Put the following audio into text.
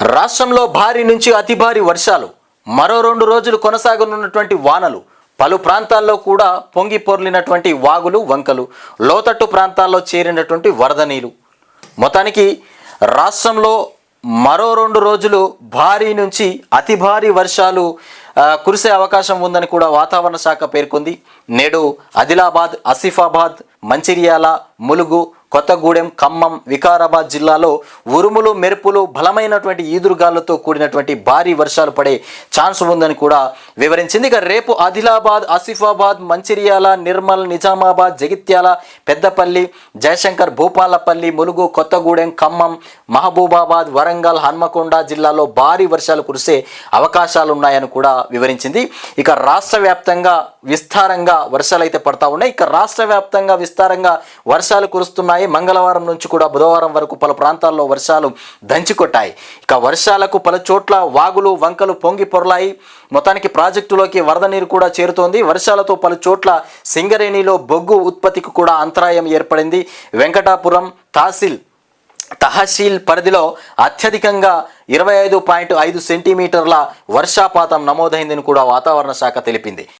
రాష్ట్రంలో భారీ నుంచి అతి భారీ వర్షాలు మరో రెండు రోజులు కొనసాగనున్నటువంటి వానలు పలు ప్రాంతాల్లో కూడా పొంగి పొర్లినటువంటి వాగులు వంకలు లోతట్టు ప్రాంతాల్లో చేరినటువంటి వరద నీరు. మొత్తానికి రాష్ట్రంలో మరో రెండు రోజులు భారీ నుంచి అతి భారీ వర్షాలు కురిసే అవకాశం ఉందని కూడా వాతావరణ శాఖ పేర్కొంది. నేడు ఆదిలాబాద్ ఆసిఫాబాద్ మంచిర్యాల ములుగు కొత్తగూడెం ఖమ్మం వికారాబాద్ జిల్లాలో ఉరుములు మెరుపులు బలమైనటువంటి ఈదురుగాలతో కూడినటువంటి భారీ వర్షాలు పడే ఛాన్స్ ఉందని కూడా వివరించింది. ఇక రేపు ఆదిలాబాద్ ఆసిఫాబాద్ మంచిర్యాల నిర్మల్ నిజామాబాద్ జగిత్యాల పెద్దపల్లి జయశంకర్ భూపాలపల్లి ములుగు కొత్తగూడెం ఖమ్మం మహబూబాబాద్ వరంగల్ హన్మకొండ జిల్లాలో భారీ వర్షాలు కురిసే అవకాశాలు ఉన్నాయని కూడా వివరించింది. ఇక రాష్ట్ర వ్యాప్తంగా విస్తారంగా వర్షాలు అయితే పడతా ఉన్నాయి. ఇక రాష్ట్ర వ్యాప్తంగా విస్తారంగా వర్షాలు కురుస్తున్నాయి. కురుస్తున్నాయి మంగళవారం నుంచి కూడా బుధవారం వరకు పలు ప్రాంతాల్లో వర్షాలు దంచికొట్టాయి. ఇక వర్షాలకు పలు చోట్ల వాగులు వంకలు పొంగి పొరలాయి. మొత్తానికి ప్రాజెక్టులోకి వరద నీరు కూడా చేరుతోంది. వర్షాలతో పలు చోట్ల సింగరేణిలో బొగ్గు ఉత్పత్తికి కూడా అంతరాయం ఏర్పడింది. వెంకటాపురం తహసీల్ తహసీల్ పరిధిలో అత్యధికంగా ఇరవై ఐదు పాయింట్ ఐదు సెంటీమీటర్ల వర్షాపాతం నమోదైందని కూడా వాతావరణ శాఖ తెలిపింది.